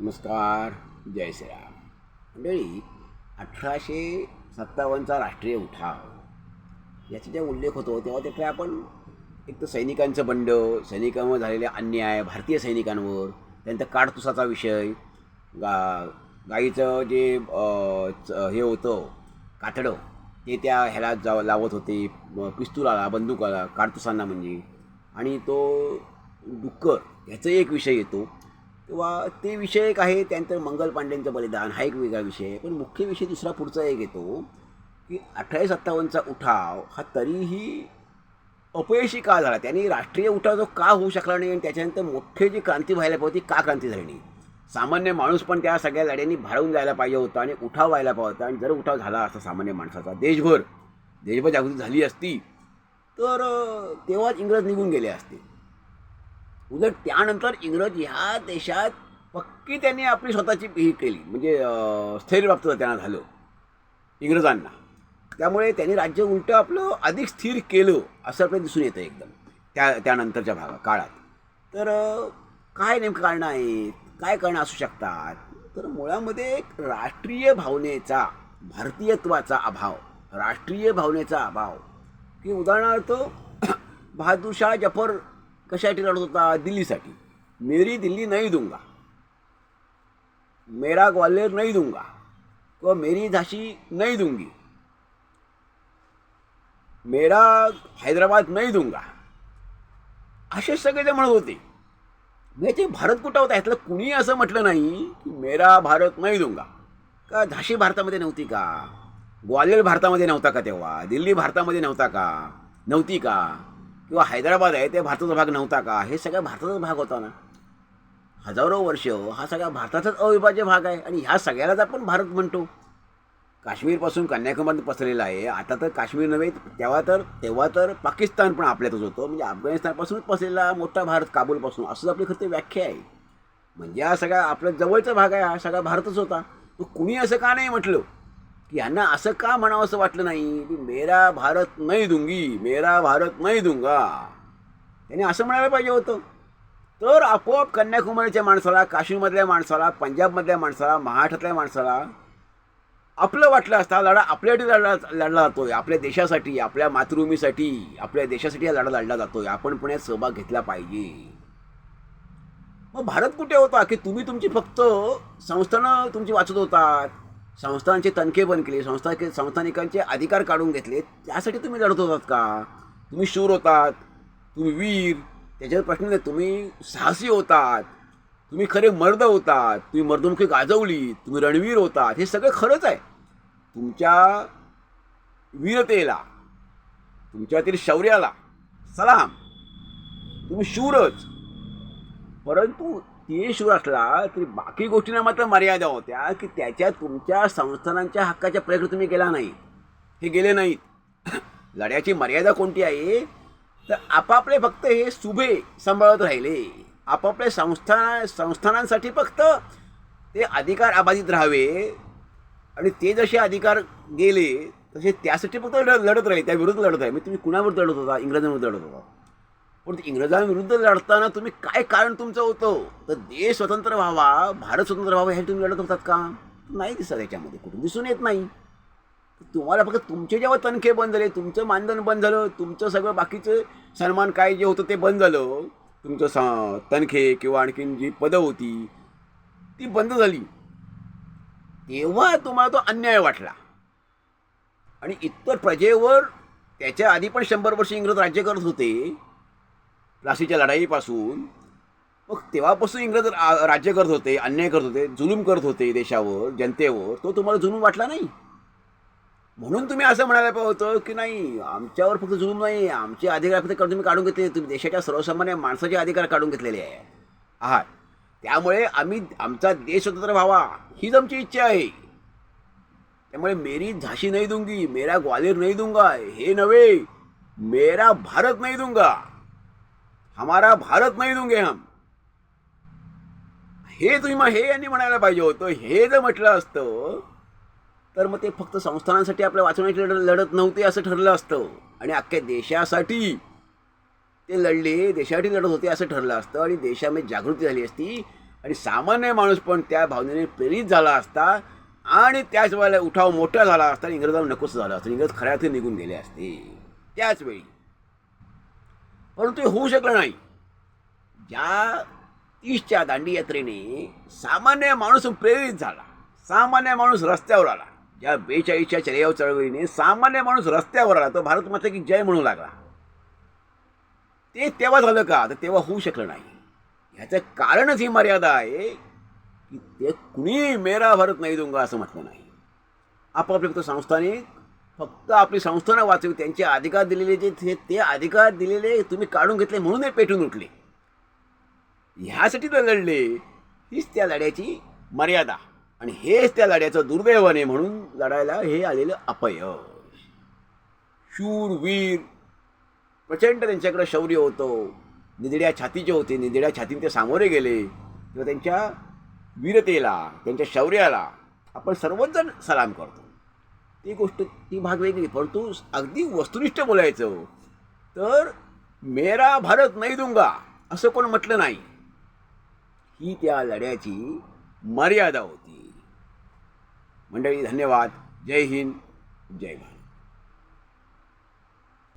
नमस्कार जय श्रीराम. मंडळी अठराशे सत्तावन्नचा राष्ट्रीय उठाव याचा जेव्हा उल्लेख होतो तेव्हा तिथे आपण एक तर सैनिकांचं बंड सैनिकांवर झालेले अन्याय भारतीय सैनिकांवर त्यानंतर काडतुसाचा विषय गा गाईचं जे च- हे होतं कातडं ते त्या ह्याला जा लावत होते पिस्तुलाला बंदुकाला काडतुसांना म्हणजे. आणि तो डुक्कर ह्याचा एक विषय येतो किंवा ते विषय एक आहे त्यानंतर मंगल पांडेंचं बलिदान हा एक वेगळा विषय पण मुख्य विषय दुसरा पुढचा एक येतो की अठराशे सत्तावन्नचा उठाव हा तरीही अपयशी का झाला? त्याने राष्ट्रीय उठाव जो का होऊ शकला नाही आणि त्याच्यानंतर मोठी जी क्रांती व्हायला पाहिजे ती का क्रांती झाली नाही? सामान्य माणूस पण त्या सगळ्या लढ्यांनी भाळून जायला पाहिजे होता आणि उठाव व्हायला पाहिजे होता. आणि जर उठाव झाला असता सामान्य माणसाचा देशभर देशभर जागृती झाली असती तर तेव्हाच इंग्रज निघून गेले असते. उलट त्यानंतर इंग्रज ह्या देशात पक्की त्यांनी आपली स्वतःची ही केली. म्हणजे अं, स्थैर्यप्राप्त त्यांना झालं. इंग्रजांना. त्यामुळे त्यांनी राज्य उलटं आपलं अधिक स्थिर केलं असं आपल्याला दिसून येतं एकदम. त्या त्यानंतरच्या भागा काळात. तर काय नेमकं कारणं आहेत? काय कारणं असू शकतात? तर मुळामध्ये एक राष्ट्रीय भावनेचा भारतीयत्वाचा अभाव राष्ट्रीय भावनेचा अभाव. की उदाहरणार्थ बहादूरशाह जफर कशासाठी लढत होता दिल्लीसाठी. मेरी दिल्ली नाही दूंगा. मेरा ग्वाल्हेर नाही दूंगा. किंवा मेरी झाशी नाही दूंगी. मेरा हैदराबाद नाही दूंगा. असे सगळे ते म्हणत होते. म्हणजे ते भारत कुठं होता? यातलं कुणी असं म्हटलं नाही की मेरा भारत नाही दूंगा. का झाशी भारतामध्ये नव्हती का? ग्वाल्हेर भारतामध्ये नव्हता का तेव्हा? दिल्ली भारतामध्ये नव्हता का? नव्हती का? किंवा हैदराबाद आहे ते भारताचा भाग नव्हता का? हे सगळ्या भारताचाच भाग होता ना. हजारो वर्ष हा सगळा भारताचाच अविभाज्य भाग आहे. आणि ह्या सगळ्यालाच आपण भारत म्हणतो. काश्मीरपासून कन्याकुमारी पसरलेला आहे. आता तर काश्मीर नव्हे तेव्हा तर तेव्हा तर पाकिस्तान पण आपल्यातच होतं. म्हणजे अफगाणिस्तानपासूनच पसरलेला मोठा भारत काबूलपासून. असंच आपली खरं व्याख्या आहे. म्हणजे हा सगळा आपल्या जवळचा भाग आहे हा सगळा भारतच होता. तो कुणी असं का नाही म्हटलं? की यांना असं का म्हणावं असं वाटलं नाही? की मेरा भारत नाही दुंगी मेरा भारत नाही दुंगा. त्याने असं म्हणायला पाहिजे होतं. तर आपोआप कन्याकुमारीच्या माणसाला काश्मीरमधल्या माणसाला पंजाबमधल्या माणसाला महाराष्ट्रातल्या माणसाला आपलं वाटलं असता लढा आपल्यासाठी लढला लढला जातोय. आपल्या देशासाठी आपल्या मातृभूमीसाठी आपल्या देशासाठी हा लढा लढला जातोय. आपण पण यात सहभाग घेतला पाहिजे. मग भारत कुठे होता? की तुम्ही तुमची फक्त संस्थानं तुमची वाचत होतात. संस्थांचे तणखे बंद केले संस्था संस्थानिकांचे अधिकार काढून घेतले त्यासाठी तुम्ही लढत होतात का? तुम्ही शूर होतात तुम्ही वीर त्याच्यावर प्रश्न नाही तुम्ही साहसी होतात तुम्ही खरे मर्द होतात तुम्ही मर्दमुखी गाजवली तुम्ही रणवीर होतात हे सगळं खरंच आहे. तुमच्या वीरतेला तुमच्यातील शौर्याला सलाम. तुम्ही शूरच. परंतु ते शूर असला तरी बाकी गोष्टींना मात्र मर्यादा होत्या की त्याच्या तुमच्या संस्थानांच्या हक्काच्या प्रयत्न तुम्ही केला नाही. हे गेले नाहीत. लढ्याची मर्यादा कोणती आहे? तर आपापले फक्त हे सुभे सांभाळत राहिले. आपापल्या संस्था संस्थानांसाठी फक्त ते अधिकार अबाधित राहावे. आणि ते जसे अधिकार गेले तसे त्यासाठी फक्त लढ लढत राहिले. त्याविरुद्ध लढत आहे म्हणजे तुम्ही कुणाविरुद्ध लढत होता? इंग्रजांविरुद्ध लढत होता. पण इंग्रजांविरुद्ध लढताना तुम्ही काय कारण तुमचं होतं? तर देश स्वतंत्र व्हावा भारत स्वतंत्र व्हावा हे तुम्ही लढत होतात का? नाही दिसत याच्यामध्ये कुठून दिसून येत नाही. तुम्हाला फक्त तुमचे जेव्हा तनखे बंद झाले तुमचं मानधन बंद झालं तुमचं सगळं बाकीचं सन्मान काय जे होतं ते बंद झालं. तुमचं स तणखे किंवा आणखीन जी पदं होती ती बंद झाली. तेव्हा तुम्हाला तो अन्याय वाटला. आणि इतर प्रजेवर त्याच्या आधी पण शंभर वर्ष इंग्रज राज्य करत होते. प्लासीच्या लढाईपासून मग तेव्हापासून इंग्रज राज्य करत होते अन्याय करत होते जुलूम करत होते देशावर जनतेवर तो तुम्हाला जुलूम वाटला नाही? म्हणून तुम्ही असं म्हणायला पाहिजे होतं की नाही आमच्यावर फक्त जुलूम नाही आमचे अधिकार फक्त तुम्ही काढून घेतले तुम्ही देशाच्या सर्वसामान्य माणसाचे अधिकार काढून घेतलेले आहे. आहात. त्यामुळे आम्ही आमचा देश स्वतंत्र व्हावा हीच आमची इच्छा आहे. त्यामुळे मेरी झाशी नाही दूंगी मेरा ग्वालियर नाही दूंगा हे नव्हे मेरा भारत नाही दूंगा. हमारा भारत नाही दूंगे हम। हे तुम्ही मग हे यांनी म्हणायला पाहिजे होतं हे जर म्हटलं असतं तर मग ते फक्त संस्थानांसाठी आपल्या वाचवण्याची लढत लढत नव्हते असं ठरलं असतं. आणि अख्ख्या देशासाठी ते लढले देशासाठी लढत होते असं ठरलं असतं. आणि देशामध्ये जागृती झाली असती. आणि सामान्य माणूस पण त्या भावनेने प्रेरित झाला असता. आणि त्याच वेळेला उठाव मोठा झाला असता. आणि इंग्रजांना नकोस झालं असतं. इंग्रज खऱ्या निघून गेले असते. त्याच वेळी परंतु हे होऊ शकलं नाही. ज्या तीसच्या दांडी यात्रेने सामान्य माणूस प्रेरित झाला सामान्य माणूस रस्त्यावर आला. ज्या बेचाळीसच्या चर्याव चळवळीने सामान्य माणूस रस्त्यावर आला तो भारत माता की जय म्हणू लागला. ते तेव्हा झालं का? तर तेव्हा होऊ शकलं नाही. ह्याचं कारणच ही मर्यादा आहे की ते कुणी मेरा भारत नाही दूंगा असं म्हटलं नाही. आपापल्या फक्त संस्थानिक फक्त आपली संस्थानं वाचवी त्यांचे अधिकार दिलेले जे ते- ते अधिकार दिलेले तुम्ही काढून घेतले म्हणून हे पेटून उठले. ह्यासाठी लढले हीच त्या लढ्याची मर्यादा. आणि हेच त्या लढ्याचं दुर्दैवाने म्हणून लढायला हे आलेलं अपयश. शूर वीर प्रचंड त्यांच्याकडे शौर्य होतं. निधड्या छातीचे होते. निधड्या छातीने ते सामोरे गेले. तेव्हा त्यांच्या वीरतेला त्यांच्या शौर्याला आपण सर्वच जण सलाम करतो. ती गोष्ट ती भाग वेगळी. परंतु अगदी वस्तुनिष्ठ बोलायचं तर मेरा भारत नाही दूंगा असं कोण म्हटलं नाही. ही त्या लढ्याची मर्यादा होती. मंडळी धन्यवाद. जय हिंद जय भारत.